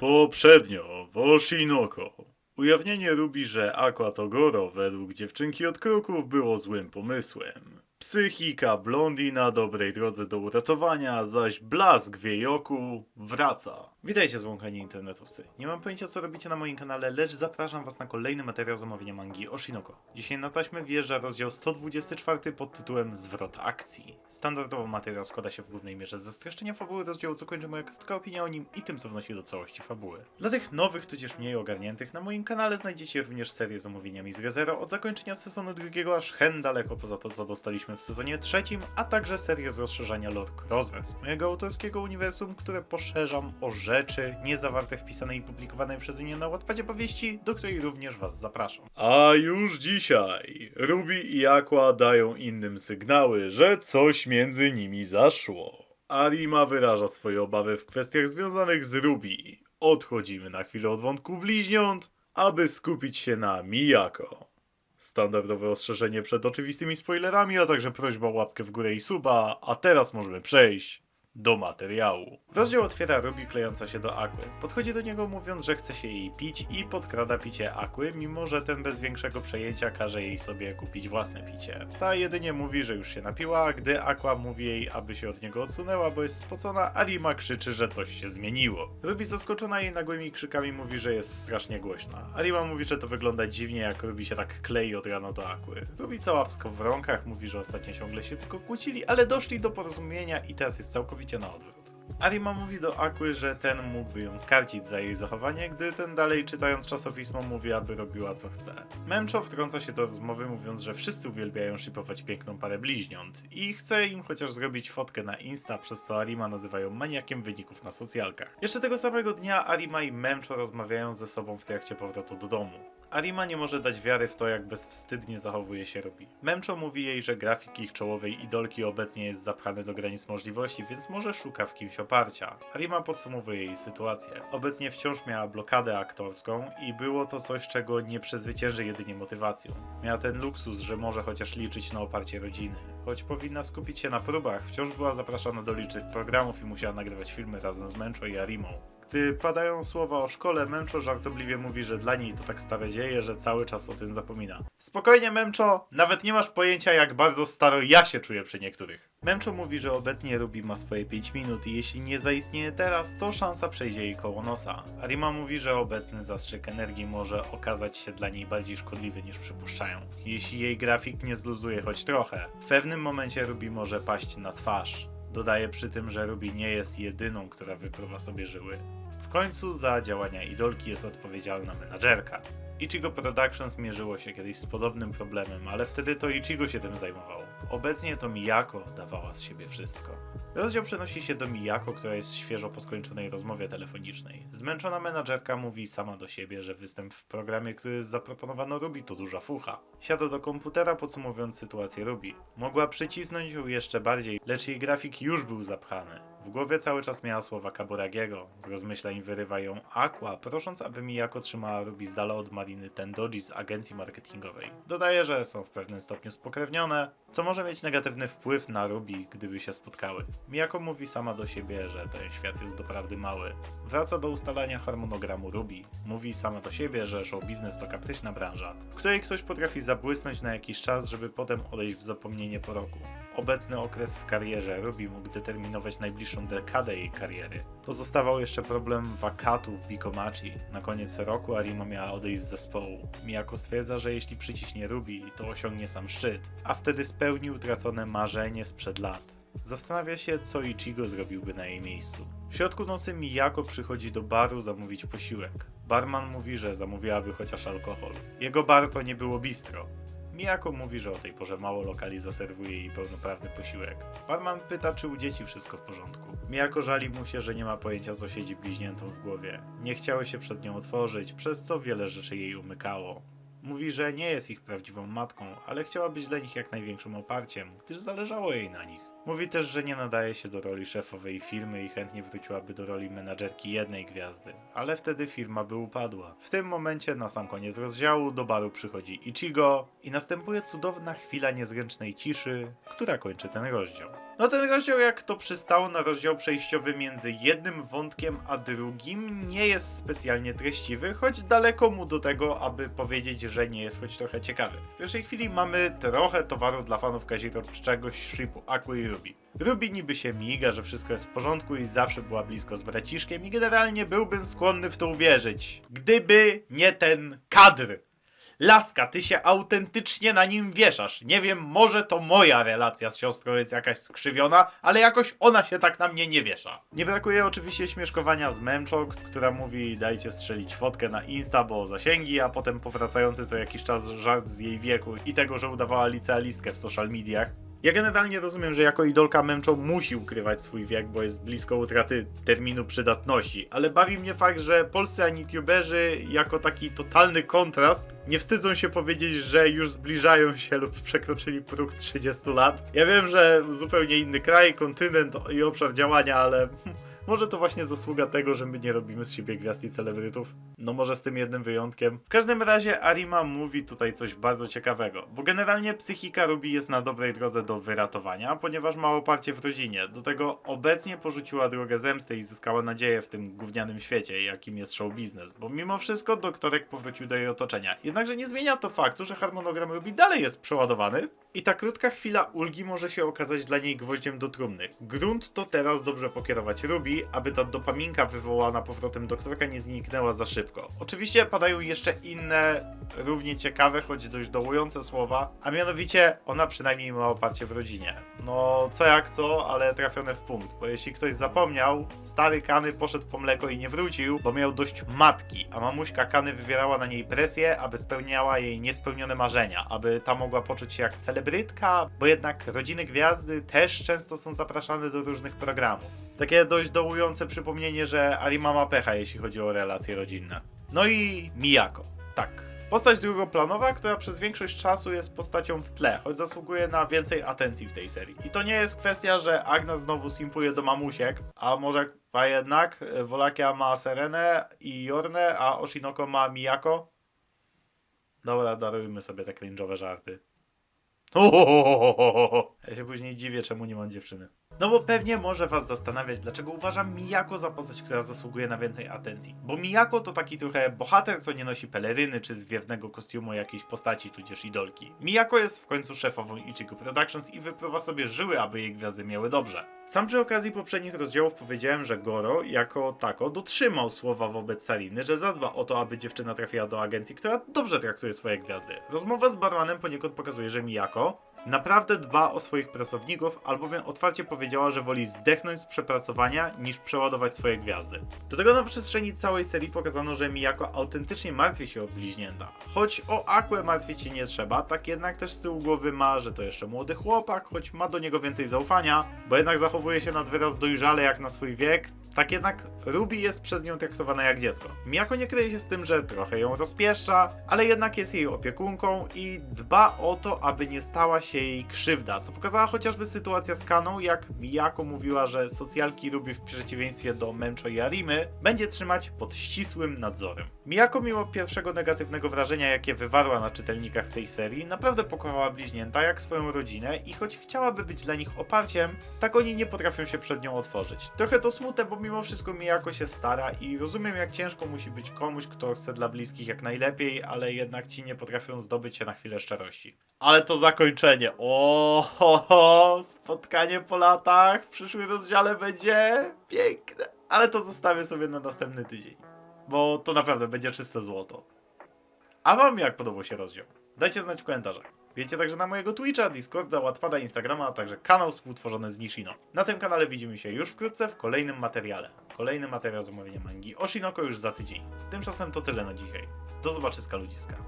Poprzednio w Oshinoko. Ujawnienie Rubi, że Aqua Togoro według dziewczynki od kroków było złym pomysłem. Psychika Blondi na dobrej drodze do uratowania, zaś blask w jej oku wraca. Witajcie zbłąkani internetowcy. Nie mam pojęcia co robicie na moim kanale, lecz zapraszam was na kolejny materiał z omówienia mangi Oshinoko. Dzisiaj na taśmę wjeżdża rozdział 124 pod tytułem Zwrot akcji. Standardowo materiał składa się w głównej mierze ze streszczenia fabuły rozdziału, co kończy moja krótka opinia o nim i tym co wnosi do całości fabuły. Dla tych nowych, tudzież mniej ogarniętych, na moim kanale znajdziecie również serię z omówieniami z ReZero od zakończenia sezonu drugiego aż hen daleko poza to co dostaliśmy w sezonie trzecim, a także serię z rozszerzania Lore Crossverse, mojego autorskiego uniwersum, które poszerzam o niezawarte w pisanej i publikowanej przeze mnie na Wattpadzie powieści, do której również was zapraszam. A już dzisiaj Ruby i Aqua dają innym sygnały, że coś między nimi zaszło. Arima wyraża swoje obawy w kwestiach związanych z Ruby. Odchodzimy na chwilę od wątku bliźniąt, aby skupić się na Miyako. Standardowe ostrzeżenie przed oczywistymi spoilerami, a także prośba o łapkę w górę i suba, a teraz możemy przejść do materiału. Rozdział otwiera Ruby klejąca się do Aquy. Podchodzi do niego mówiąc, że chce się jej pić i podkrada picie Aquy, mimo że ten bez większego przejęcia każe jej sobie kupić własne picie. Ta jedynie mówi, że już się napiła, a gdy Aqua mówi jej, aby się od niego odsunęła, bo jest spocona, Arima krzyczy, że coś się zmieniło. Ruby zaskoczona jej nagłymi krzykami mówi, że jest strasznie głośna. Arima mówi, że to wygląda dziwnie, jak Ruby się tak klei od rana do Aquy. Ruby cała w skowronkach mówi, że ostatnio ciągle się tylko kłócili, ale doszli do porozumienia i teraz jest całkowicie na odwrót. Arima mówi do Aquy, że ten mógłby ją skarcić za jej zachowanie, gdy ten dalej czytając czasopismo mówi, aby robiła co chce. Memcho wtrąca się do rozmowy mówiąc, że wszyscy uwielbiają shipować piękną parę bliźniąt i chce im chociaż zrobić fotkę na Insta, przez co Arima nazywają maniakiem wyników na socjalkach. Jeszcze tego samego dnia Arima i Memcho rozmawiają ze sobą w trakcie powrotu do domu. Arima nie może dać wiary w to, jak bezwstydnie zachowuje się Ruby. Memcho mówi jej, że grafik ich czołowej idolki obecnie jest zapchany do granic możliwości, więc może szuka w kimś oparcia. Arima podsumowuje jej sytuację. Obecnie wciąż miała blokadę aktorską i było to coś, czego nie przezwycięży jedynie motywacją. Miała ten luksus, że może chociaż liczyć na oparcie rodziny. Choć powinna skupić się na próbach, wciąż była zapraszana do licznych programów i musiała nagrywać filmy razem z Memcho i Arimą. Gdy padają słowa o szkole, Memcho żartobliwie mówi, że dla niej to tak stare dzieje, że cały czas o tym zapomina. Spokojnie, Memcho, nawet nie masz pojęcia, jak bardzo staro ja się czuję przy niektórych. Memcho mówi, że obecnie Ruby ma swoje 5 minut i jeśli nie zaistnieje teraz, to szansa przejdzie jej koło nosa. Arima mówi, że obecny zastrzyk energii może okazać się dla niej bardziej szkodliwy niż przypuszczają. Jeśli jej grafik nie zluzuje choć trochę, w pewnym momencie Ruby może paść na twarz. Dodaje przy tym, że Ruby nie jest jedyną, która wypruwa sobie żyły. Końcu za działania idolki jest odpowiedzialna menadżerka. Ichigo Productions mierzyło się kiedyś z podobnym problemem, ale wtedy to Ichigo się tym zajmował. Obecnie to Miyako dawała z siebie wszystko. Rozdział przenosi się do Miyako, która jest świeżo po skończonej rozmowie telefonicznej. Zmęczona menadżerka mówi sama do siebie, że występ w programie, który zaproponowano Ruby to duża fucha. Siada do komputera podsumowując sytuację Ruby. Mogła przycisnąć ją jeszcze bardziej, lecz jej grafik już był zapchany. W głowie cały czas miała słowa Kaburagiego. Z rozmyślań wyrywa ją Aqua, prosząc, aby Miyako trzymała Ruby z dala od Mariny Tendoji z agencji marketingowej. Dodaje, że są w pewnym stopniu spokrewnione, co może mieć negatywny wpływ na Ruby, gdyby się spotkały. Miyako mówi sama do siebie, że ten świat jest doprawdy mały. Wraca do ustalania harmonogramu Ruby. Mówi sama do siebie, że show biznes to kapryśna branża, w której ktoś potrafi zabłysnąć na jakiś czas, żeby potem odejść w zapomnienie po roku. Obecny okres w karierze Ruby mógł determinować najbliższą dekadę jej kariery. Pozostawał jeszcze problem wakatów w Bikomachi. Na koniec roku Arima miała odejść z zespołu. Miyako stwierdza, że jeśli przyciśnie Ruby, to osiągnie sam szczyt, a wtedy spełni utracone marzenie sprzed lat. Zastanawia się, co Ichigo zrobiłby na jej miejscu. W środku nocy Miyako przychodzi do baru zamówić posiłek. Barman mówi, że zamówiłaby chociaż alkohol. Jego bar to nie było bistro. Miyako mówi, że o tej porze mało lokali zaserwuje jej pełnoprawny posiłek. Barman pyta, czy u dzieci wszystko w porządku. Miyako żali mu się, że nie ma pojęcia, co siedzi bliźniętą w głowie. Nie chciały się przed nią otworzyć, przez co wiele rzeczy jej umykało. Mówi, że nie jest ich prawdziwą matką, ale chciała być dla nich jak największym oparciem, gdyż zależało jej na nich. Mówi też, że nie nadaje się do roli szefowej firmy i chętnie wróciłaby do roli menadżerki jednej gwiazdy, ale wtedy firma by upadła. W tym momencie, na sam koniec rozdziału, do baru przychodzi Ichigo i następuje cudowna chwila niezręcznej ciszy, która kończy ten rozdział. No ten rozdział, jak to przystało na rozdział przejściowy między jednym wątkiem a drugim, nie jest specjalnie treściwy, choć daleko mu do tego, aby powiedzieć, że nie jest choć trochę ciekawy. W pierwszej chwili mamy trochę towaru dla fanów kazirodczego Shripu, Aqua i. Ruby niby się miga, że wszystko jest w porządku i zawsze była blisko z braciszkiem i generalnie byłbym skłonny w to uwierzyć. Gdyby nie ten kadr. Laska, ty się autentycznie na nim wieszasz. Nie wiem, może to moja relacja z siostrą jest jakaś skrzywiona, ale jakoś ona się tak na mnie nie wiesza. Nie brakuje oczywiście śmieszkowania z Memcho, która mówi dajcie strzelić fotkę na Insta, bo zasięgi, a potem powracający co jakiś czas żart z jej wieku i tego, że udawała licealistkę w social mediach. Ja generalnie rozumiem, że jako idolka Memcho musi ukrywać swój wiek, bo jest blisko utraty terminu przydatności, ale bawi mnie fakt, że polscy anituberzy jako taki totalny kontrast nie wstydzą się powiedzieć, że już zbliżają się lub przekroczyli próg 30 lat. Ja wiem, że zupełnie inny kraj, kontynent i obszar działania, ale może to właśnie zasługa tego, że my nie robimy z siebie gwiazd i celebrytów. No może z tym jednym wyjątkiem. W każdym razie Arima mówi tutaj coś bardzo ciekawego, bo generalnie psychika Ruby jest na dobrej drodze do wyratowania, ponieważ ma oparcie w rodzinie. Do tego obecnie porzuciła drogę zemsty i zyskała nadzieję w tym gównianym świecie, jakim jest show biznes, bo mimo wszystko doktorek powrócił do jej otoczenia. Jednakże nie zmienia to faktu, że harmonogram Ruby dalej jest przeładowany i ta krótka chwila ulgi może się okazać dla niej gwoździem do trumny. Grunt to teraz dobrze pokierować Ruby, aby ta dopaminka wywołana powrotem doktorka nie zniknęła za szybko. Oczywiście padają jeszcze inne, równie ciekawe, choć dość dołujące słowa, a mianowicie ona przynajmniej ma oparcie w rodzinie. No, co jak co, ale trafione w punkt, bo jeśli ktoś zapomniał, stary Kany poszedł po mleko i nie wrócił, bo miał dość matki, a mamuśka Kany wywierała na niej presję, aby spełniała jej niespełnione marzenia, aby ta mogła poczuć się jak celebrytka, bo jednak rodziny gwiazdy też często są zapraszane do różnych programów. Takie dość dołujące przypomnienie, że Arima ma pecha, jeśli chodzi o relacje rodzinne. No i Miyako. Tak. Postać drugoplanowa, która przez większość czasu jest postacią w tle, choć zasługuje na więcej atencji w tej serii. I to nie jest kwestia, że Agna znowu simpuje do mamusiek, a może a jednak e, Wolakia ma Serenę i Jornę, a Oshinoko ma Miyako? Dobra, darujmy sobie te cringe'owe żarty. Ja się później dziwię, czemu nie mam dziewczyny. No bo pewnie może was zastanawiać, dlaczego uważam Miyako za postać, która zasługuje na więcej atencji. Bo Miyako to taki trochę bohater, co nie nosi peleryny czy zwiewnego kostiumu jakiejś postaci, tudzież idolki. Miyako jest w końcu szefową Ichigo Productions i wypływa sobie żyły, aby jej gwiazdy miały dobrze. Sam przy okazji poprzednich rozdziałów powiedziałem, że Goro jako tako dotrzymał słowa wobec Sariny, że zadba o to, aby dziewczyna trafiła do agencji, która dobrze traktuje swoje gwiazdy. Rozmowa z Barmanem poniekąd pokazuje, że Miyako Naprawdę dba o swoich pracowników, albowiem otwarcie powiedziała, że woli zdechnąć z przepracowania niż przeładować swoje gwiazdy. Do tego na przestrzeni całej serii pokazano, że Miyako autentycznie martwi się o bliźnięta. Choć o Aquę martwić się nie trzeba, tak jednak też z tyłu głowy ma, że to jeszcze młody chłopak, choć ma do niego więcej zaufania, bo jednak zachowuje się nad wyraz dojrzale jak na swój wiek, tak jednak Ruby jest przez nią traktowana jak dziecko. Miyako nie kryje się z tym, że trochę ją rozpieszcza, ale jednak jest jej opiekunką i dba o to, aby nie stała się jej krzywda, co pokazała chociażby sytuacja z Kaną, jak Miyako mówiła, że socjalki Ruby w przeciwieństwie do Memcho i Arimy będzie trzymać pod ścisłym nadzorem. Miyako mimo pierwszego negatywnego wrażenia, jakie wywarła na czytelnikach w tej serii, naprawdę pokochała bliźnięta jak swoją rodzinę i choć chciałaby być dla nich oparciem, tak oni nie potrafią się przed nią otworzyć. Trochę to smutne, bo mimo wszystko Miyako się stara i rozumiem jak ciężko musi być komuś, kto chce dla bliskich jak najlepiej, ale jednak ci nie potrafią zdobyć się na chwilę szczerości. Ale to zakończenie. O, ho, ho, spotkanie po latach w przyszłym rozdziale będzie piękne. Ale to zostawię sobie na następny tydzień, bo to naprawdę będzie czyste złoto. A wam jak podobał się rozdział? Dajcie znać w komentarzach. Wiecie także na mojego Twitcha, Discorda, Wattpada, Instagrama, a także kanał współtworzony z Nishino. Na tym kanale widzimy się już wkrótce w kolejnym materiale. Kolejny materiał z omówienia mangi Oshinoko już za tydzień. Tymczasem to tyle na dzisiaj. Do zobaczyska ludziska.